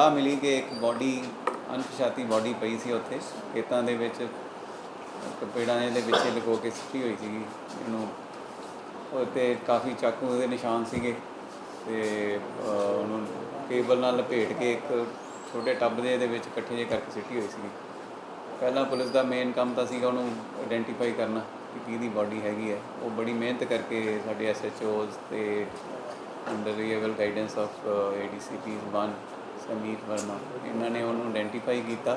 ਇਤਲਾਹ ਮਿਲੀ ਕਿ ਇੱਕ ਬੋਡੀ, ਅਣਪਛਾਤੀ ਬੋਡੀ ਪਈ ਸੀ ਉੱਥੇ। ਖੇਤਾਂ ਦੇ ਵਿੱਚ ਕਪੇੜਾਂ ਦੇ ਵਿੱਚ ਲਗੋ ਕੇ ਸਿੱਟੀ ਹੋਈ ਸੀਗੀ। ਇਹਨੂੰ ਉਹ ਤੇ ਕਾਫੀ ਚਾਕੂ ਦੇ ਨਿਸ਼ਾਨ ਸੀਗੇ ਤੇ ਉਹਨੂੰ ਕੇਬਲ ਨਾਲ ਲਪੇਟ ਕੇ ਇੱਕ ਛੋਟੇ ਟੱਬ ਦੇ ਇਹਦੇ ਵਿੱਚ ਇਕੱਠੇ ਜਿਹੇ ਕਰਕੇ ਸਿੱਟੀ ਹੋਈ ਸੀਗੀ। ਪਹਿਲਾਂ ਪੁਲਿਸ ਦਾ ਮੇਨ ਕੰਮ ਤਾਂ ਸੀਗਾ ਉਹਨੂੰ ਆਇਡੈਂਟੀਫਾਈ ਕਰਨਾ ਕਿ ਕਿਹਦੀ ਬਾਡੀ ਹੈਗੀ ਹੈ। ਉਹ ਬੜੀ ਮਿਹਨਤ ਕਰਕੇ ਸਾਡੇ ਐਸਐਚਓਜ਼ ਤੇ under reliable guidance of ADCP one Sameer Verma. ਇਹਨਾਂ ਨੇ ਉਹਨੂੰ ਆਇਡੈਂਟੀਫਾਈ ਕੀਤਾ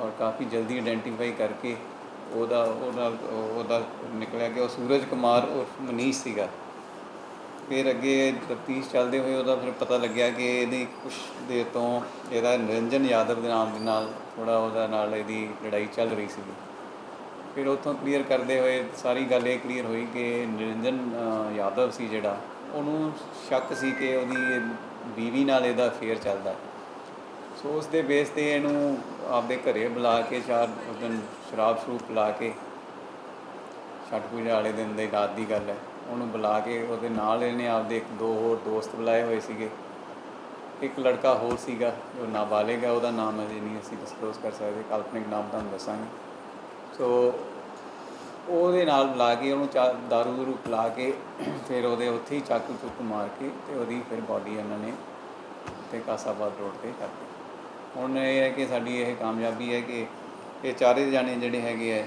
ਔਰ ਕਾਫੀ ਜਲਦੀ ਆਇਡੈਂਟੀਫਾਈ ਕਰਕੇ ਉਹਦਾ ਉਹਦਾ ਉਹਦਾ ਨਿਕਲਿਆ ਕਿ ਉਹ ਸੂਰਜ ਕੁਮਾਰ ਔਰ ਮਨੀਸ਼ ਸੀਗਾ। ਫਿਰ ਅੱਗੇ ਤਫਤੀਸ਼ ਚੱਲਦੇ ਹੋਏ ਉਹਦਾ ਫਿਰ ਪਤਾ ਲੱਗਿਆ ਕਿ ਇਹਦੀ ਕੁਛ ਦੇਰ ਤੋਂ ਇਹਦਾ ਨਿਰੰਜਨ ਯਾਦਵ ਦੇ ਨਾਮ ਦੇ ਨਾਲ ਥੋੜਾ ਉਹਦਾ ਨਾਲ ਇਹਦੀ ਲੜਾਈ ਚੱਲ ਰਹੀ ਸੀਗੀ। ਫਿਰ ਉੱਥੋਂ ਕਲੀਅਰ ਕਰਦੇ ਹੋਏ ਸਾਰੀ ਗੱਲ ਇਹ ਕਲੀਅਰ ਹੋਈ ਕਿ ਨਿਰੰਜਨ ਯਾਦਵ ਸੀ ਜਿਹੜਾ ਉਹਨੂੰ ਸ਼ੱਕ ਸੀ ਕਿ ਉਹਦੀ ਬੀਵੀ ਨਾਲ ਇਹਦਾ ਫੇਰ ਚੱਲਦਾ। ਸੋ ਉਸ ਦੇ ਬੇਸ ਤੇ ਇਹਨੂੰ ਆਪਦੇ ਘਰੇ ਬੁਲਾ ਕੇ ਚਾਰ ਉਸ ਦਿਨ ਸ਼ਰਾਬ ਸ਼ਰੂਪ ਪਿਲਾ ਕੇ ਛੱਠ ਪੂਜਾ ਵਾਲੇ ਦਿਨ ਦੀ ਰਾਤ ਦੀ ਗੱਲ ਹੈ, ਉਹਨੂੰ ਬੁਲਾ ਕੇ ਉਹਦੇ ਨਾਲ ਇਹਨੇ ਆਪਦੇ ਇੱਕ ਦੋ ਹੋਰ ਦੋਸਤ ਬੁਲਾਏ ਹੋਏ ਸੀਗੇ। ਇੱਕ ਲੜਕਾ ਹੋਰ ਸੀਗਾ, ਜੋ ਨਾਬਾਲਿਗ ਹੈ, ਉਹਦਾ ਨਾਮ ਅਜੇ ਨਹੀਂ ਅਸੀਂ ਡਿਸਕਲੋਜ਼ ਕਰ ਸਕਦੇ, ਕਾਲਪਨਿਕ ਨਾਮ ਤੁਹਾਨੂੰ ਦੱਸਾਂਗੇ। ਸੋ ਉਹਦੇ ਨਾਲ ਬੁਲਾ ਕੇ, ਉਹਨੂੰ ਚਾ, ਦਾਰੂ ਦੂਰੂ ਪਿਲਾ ਕੇ, ਫਿਰ ਉਹਦੇ ਉੱਥੇ ਹੀ ਚਾਕੂ ਚੁੱਕ ਮਾਰ ਕੇ ਤੇ ਉਹਦੀ ਫਿਰ ਬਾਡੀ ਇਹਨਾਂ ਨੇ ਤੇ ਕਾਸਾਬਾਦ ਰੋਡ ਤੇ ਕਰਤੀ ਹੁਣ ਇਹ ਹੈ ਕਿ ਸਾਡੀ ਇਹ ਕਾਮਯਾਬੀ ਹੈ ਕਿ ਇਹ ਚਾਰੇ ਜਾਣੇ ਜਿਹੜੇ ਹੈਗੇ ਆ,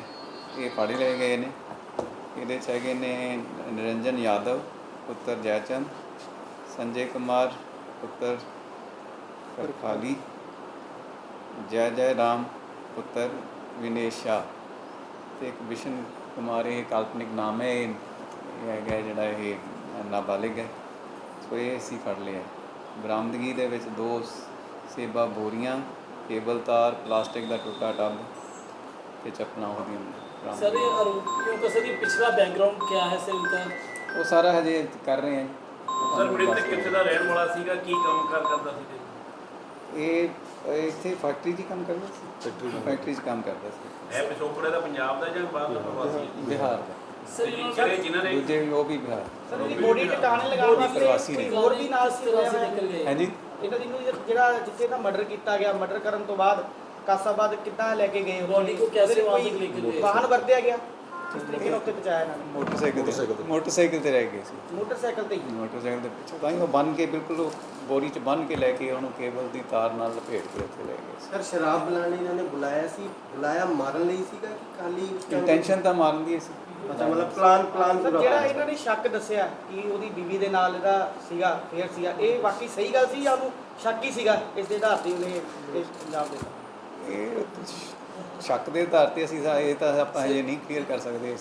ਇਹ ਫੜ ਲਏ ਗਏ ਨੇ। ਇਹਦੇ 'ਚ ਹੈਗੇ ਨੇ ਨਿਰੰਜਨ ਯਾਦਵ, ਪੁੱਤਰ ਜੈਚੰਦ, ਸੰਜੇ ਕੁਮਾਰ, ਪੁੱਤਰ ਕਰਖਾਲੀ ਜੈ ਜੈ ਰਾਮ, ਪੁੱਤਰ ਵਿਨੇਸ਼ਾ ਤੇ ਇੱਕ ਵਿਸ਼ਨ ਕੁਮਾਰ ਇਹ ਕਾਲਪਨਿਕ ਨਾਮ ਹੈ ਇਹ ਹੈਗਾ ਜਿਹੜਾ ਇਹ ਨਾਬਾਲਿਗ ਹੈ। ਸੋ ਇਹ ਅਸੀਂ ਫੜ ਲਿਆ। ਬਰਾਮਦਗੀ ਦੇ ਵਿੱਚ ਦੋ ਸੇਬਾ ਬੋਰੀਆਂ ਕੇਬਲ ਤਾਰ ਪਲਾਸਟਿਕ ਦਾ ਟੁੱਟਾ ਟੱਬ ਤੇ ਚਪਣਾ ਉਹਦੀਆਂ ਬਰਾਮਦ। ਸਰ ਇਹ ਆਰੋਪੀਆਂ ਸਰ ਇਹ ਪਿਛਲਾ ਬੈਕਗ੍ਰਾਉਂਡ ਕੀ ਹੈ ਸਰ ਉਹ ਸਾਰਾ ਹਜੇ ਕਰ ਰਹੇ ਹਾਂ। ਸਰ ਮ੍ਰਿਤਕ ਕਿੱਥੇ ਦਾ ਰਹਿਣ ਵਾਲਾ ਸੀਗਾ? ਕੀ ਕੰਮ ਕਰਦਾ ਸੀ? ਇਹ ਇਹ ਇੱਥੇ ਫੈਕਟਰੀ 'ਚ ਹੀ ਕੰਮ ਕਰਦਾ ਸੀ ਫੈਕਟਰੀ 'ਚ ਕੰਮ ਕਰਦਾ ਸੀ ਇਹ ਪਿਛੋਕੜੇ ਦਾ ਪੰਜਾਬ ਦਾ ਜਾਂ ਬਾਹਰ ਦਾ ਪ੍ਰਵਾਸੀ ਹੈ ਬਿਹਾਰ ਦਾ सर ਤੇ इन्होंने ਜਿਹੜੇ ਜਿਨ੍ਹਾਂ ਨੇ ਦੂਜੇ ਵੀ ਉਹ ਵੀ ਬਿਹਾਰ ਸਰ ਉਹਦੀ ਬੋਡੀ ਟਿਕਾਣੇ ਲਗਾਉਣ ਵਾਸਤੇ ਪ੍ਰਵਾਸੀ ਨੇ। ਕੋਈ ਹੋਰ ਵੀ ਨਾਲ ਸੀ प्रवासी ਹੋਇਆ निकल गए ਹਾਂਜੀ ਇਹਨਾਂ ਦੀ ਨੂੰ ਜਿਹੜਾ ਜਿੱਥੇ ਦਾ ਮਰਡਰ ਕੀਤਾ ਗਿਆ ਮਰਡਰ ਕਰਨ ਤੋਂ ਬਾਅਦ ਕਾਸਾਬਾਦ ਕਿੱਦਾਂ ਲੈ ਕੇ ਗਏ Body को कैसे ਉਹਦੇ वहाँ ਕੋਈ तक लेके गए? ਵਾਹਨ ਵਰਤਿਆ ਗਿਆ ਕਿਸ ਤਰੀਕੇ ਨਾਲ ਉੱਥੇ ਪਹੁੰਚਾਇਆ ਇਹਨਾਂ ਨੇ ਮੋਟਰਸਾਈਕਲ ਤੇ ਮੋਟਰਸਾਈਕਲ ਤੇ ਰਹਿ ਗਏ ਸੀ ਮੋਟਰਸਾਈਕਲ ਤੇ ਹੀ ਮੋਟਰਸਾਈਕਲ ਦੇ ਪਿੱਛੇ ਤਾਂ ਹੀ ਉਹ ਬੰਨ ਕੇ ਬਿਲਕੁਲ ਉਹ ਬੋਰੀ 'ਚ ਬੰਨ ਕੇ ਲੈ ਕੇ ਉਹਨੂੰ ਕੇਬਲ ਦੀ ਤਾਰ ਨਾਲ ਲਪੇਟ ਕੇ ਉੱਥੇ ਲੈ ਗਏ ਸਰ ਸ਼ਰਾਬ ਬੁਲਾਣੀ ਇਹਨਾਂ ਨੇ ਬੁਲਾਇਆ ਸੀ ਬੁਲਾਇਆ ਮਾਰਨ ਲਈ ਸੀਗਾ ਕਿ ਖਾਲੀ ਇੰਟੈਂਸ਼ਨ ਤਾਂ ਮਾਰਨ ਦੀ ਸੀ। ਅੱਛਾ ਮਤਲਬ ਪਲਾਨ ਪਲਾਨ ਸਰ ਪੂਰਾ ਜਿਹੜਾ। ਇਹਨਾਂ ਨੇ ਸ਼ੱਕ ਦੱਸਿਆ ਕਿ ਉਹਦੀ ਬੀਵੀ ਦੇ ਨਾਲ ਇਹਦਾ ਸੀਗਾ ਫੇਰ ਸੀਗਾ ਇਹ ਵਾਕਈ ਸਹੀ ਗੱਲ ਸੀ ਜਾਂ ਉਹਨੂੰ ਸ਼ੱਕ ਹੀ ਸੀਗਾ? ਇਸ ਦੇ ਆਧਾਰ ਤੇ ਉਹਨੇ ਇਹ ਪੰਜਾਬ ਦੇ ਇਹ ਸ਼ੱਕ ਦੇ ਆਧਾਰ ਤੇ ਅਸੀਂ ਇਹ ਤਾਂ ਆਪਾਂ ਹਜੇ ਨਹੀਂ ਕਲੀਅਰ ਕਰ ਸਕਦੇ।